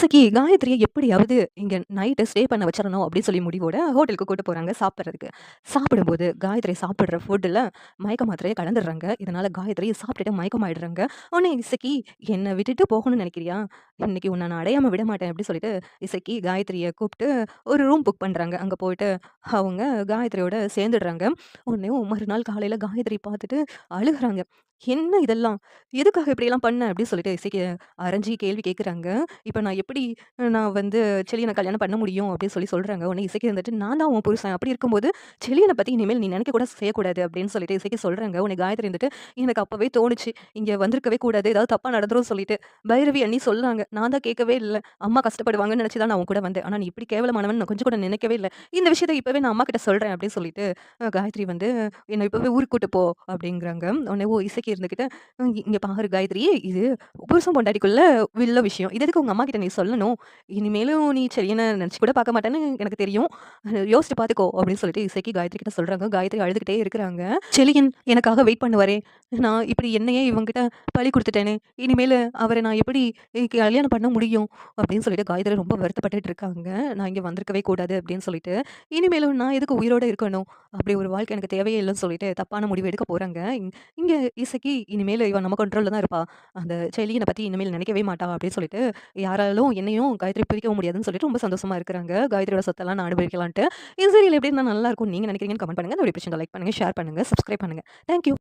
சகி காயத்ரியை எப்படியாவது இங்கே நைட்டு ஸ்டே பண்ண வச்சிடணும் அப்படின்னு சொல்லி முடிவோட ஹோட்டலுக்கு கூட்டு போகிறாங்க சாப்பிட்றதுக்கு சாப்பிடும்போது காயத்ரி சாப்பிட்ற ஃபுட்டில் மயக்க மாத்திரையை கலந்துடுறாங்க. இதனால் காயத்ரி சாப்பிட்டுட்டு மயக்கமாயிடுறாங்க. உடனே இசக்கி என்னை விட்டுட்டு போகணும்னு நினைக்கிறியா? இன்னைக்கு உன்னை நான் அடையாமல் விட மாட்டேன் அப்படின்னு சொல்லிட்டு இசக்கி காயத்ரியை கூப்பிட்டு ஒரு ரூம் புக் பண்ணுறாங்க அங்கே போயிட்டு அவங்க காயத்ரியோட சேர்ந்துடுறாங்க. உடனே மறுநாள் காலையில் காயத்ரி பார்த்துட்டு அழுகுறாங்க. "என்ன இதெல்லாம்? எதுக்காக இப்படியெல்லாம் பண்ண?" அப்படின்னு சொல்லிட்டு இசைக்கு அரைஞ்சு கேள்வி கேட்குறாங்க. இப்ப நான் எப்படி நான் வந்து செழியன கல்யாணம் பண்ண முடியும் அப்படின்னு சொல்லி சொல்றாங்க. உடனே இசைக்கு வந்துட்டு, "நான் தான் உன் புருஷன். அப்படி இருக்கும்போது செழியன பத்தி இனிமேல் நீ நினைக்க கூட செய்யக்கூடாது" அப்படின்னு சொல்லிட்டு இசைக்கு சொல்றாங்க. உடனே காயத்ரி வந்துட்டு, "எனக்கு அப்பவே தோணுச்சு. இங்க வந்திருக்கவே கூடாது. ஏதாவது தப்பா நடந்துரும்னு சொல்லிட்டு." பைரவி அண்ணி சொன்னாங்க. நான் தான் கேட்கவே இல்ல. அம்மா கஷ்டப்படுவாங்கன்னு நினைச்சு தான் நான் உன் கூட வந்தேன். ஆனா நீ இப்படி கேவலமானவன்னு நான் கொஞ்சம் கூட நினைக்கவே இல்ல. இந்த விஷயத்த இப்பவே நான் அம்மாகிட்ட சொல்றேன் அப்படின்னு சொல்லிட்டு, அ காயத்ரி வந்து, "என்ன இப்பவே ஊருக்கு கூட்டு போ" அப்படிங்கிறாங்க. உடனே ஓ இசைக்கு இருந்துகிட்டு, இருந்துக்கிட்டு இங்கே பாரு காயத்ரி, இது புருஷன் பொண்டாட்டிக்குள்ள உள்ள விஷயம். இது எதுக்கு உங்கள் அம்மா கிட்ட நீ சொல்லணும்? இனிமேலும் நீ செழியன நினச்சி கூட பார்க்க மாட்டேன்னு எனக்கு தெரியும். யோசிச்சு பார்த்துக்கோ" அப்படின்னு சொல்லிட்டு இசைக்கு காயத்ரி கிட்ட சொல்கிறாங்க காயத்ரி அழுதுகிட்டே இருக்கிறாங்க. செலியன் எனக்காக வெயிட் பண்ணுவாரே. நான் இப்படி என்னையே இவங்கிட்ட பழி கொடுத்துட்டேனே இனிமேல் அவரை நான் எப்படி கல்யாணம் பண்ண முடியும்?" அப்படின்னு சொல்லிட்டு காயத்ரி ரொம்ப வருத்தப்பட்டுட்டு இருக்காங்க. "நான் இங்கே வந்திருக்கவே கூடாது" அப்படின்னு சொல்லிட்டு. "இனிமேலும் நான் எதுக்கு உயிரோட இருக்கணும்? அப்படி ஒரு வாழ்க்கை எனக்கு தேவையே இல்லைன்னு சொல்லிட்டு தப்பான முடிவு எடுக்க போகிறாங்க இங்கே இசைக்கு இனிமேல் இவன் நம்ம கண்ட்ரோலில் தான் இருப்பா. அந்த செழியன பற்றி இனிமேல் நினைக்கவே மாட்டா" அப்படின்னு சொல்லிட்டு, யாராலும் என்னையும் காயத்ரி பிரிக்கவும் முடியாதுன்னு சொல்லிட்டு ரொம்ப சந்தோஷமாக இருக்கிறாங்க. காயத்ரியோட சொத்தெல்லாம் நான் அனுபவிக்கலான்ட்டு. இந்த சீரியல் எப்படி இருந்தா நல்லாயிருக்கும் நீங்க நினைக்கிறீங்கன்னு கமெண்ட் பண்ணுங்க. இந்த ஒரு பிடிச்சிருந்தா லைக் பண்ணுங்க, ஷேர் பண்ணுங்கள் சப்ஸ்கிரைப் பண்ணுங்கள் தேங்க் யூ.